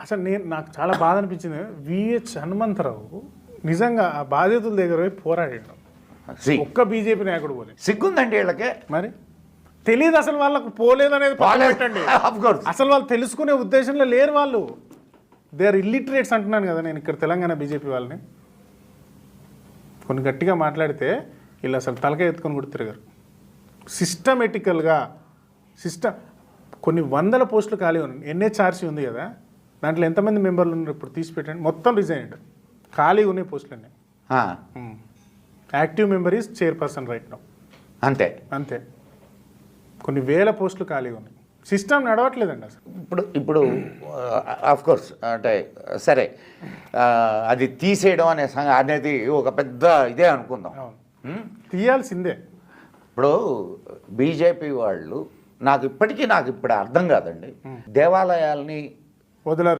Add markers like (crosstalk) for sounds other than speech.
అసలు నేను నాకు చాలా బాధ అనిపించింది. విహెచ్ హనుమంతరావు నిజంగా ఆ బాధితుల దగ్గర పోయి పోరాడాడు. ఒక్క బీజేపీ నాయకుడు పోలే. సిగ్గుందండి వీళ్ళకే? మరి? తెలియదు అసలు వాళ్ళకు పోలేదు అనేది పెట్టండి. (laughs) అసలు వాళ్ళు తెలుసుకునే ఉద్దేశంలో లేరు వాళ్ళు. దే ఆర్ ఇల్లిటరేట్స్ అంటున్నాను కదా నేను ఇక్కడ తెలంగాణ బీజేపీ వాళ్ళని. కొన్ని గట్టిగా మాట్లాడితే వీళ్ళు అసలు తలకాయ ఎత్తుకొని కూడా తిరగరు. సిస్టమేటికల్గా సిస్టమ్ కొన్ని వందల పోస్టులు ఖాళీ ఉన్నాయి. ఎన్హెచ్ఆర్సీ ఉంది కదా. దాంట్లో ఎంతమంది మెంబర్లు ఉన్నారు ఇప్పుడు? తీసి పెట్టండి. మొత్తం రిజైన్ ఖాళీగా ఉన్నాయి పోస్టులు అన్నీ. Active member is chairperson right now అంతే. అంతే. కొన్ని వేల పోస్టులు ఖాళీగా ఉన్నాయి. సిస్టమ్ నడవట్లేదండి అసలు. ఇప్పుడు ఇప్పుడు ఆఫ్ కోర్స్ అంటే సరే. అది తీసేయడం అనే సంగ అనేది ఒక పెద్ద ఇదే అనుకుందాం? తీయాల్సిందే. ఇప్పుడు బీజేపీ వాళ్ళు నాకు ఇప్పటికీ నాకు ఇప్పుడు అర్థం కాదండి. దేవాలయాల్ని వదలరు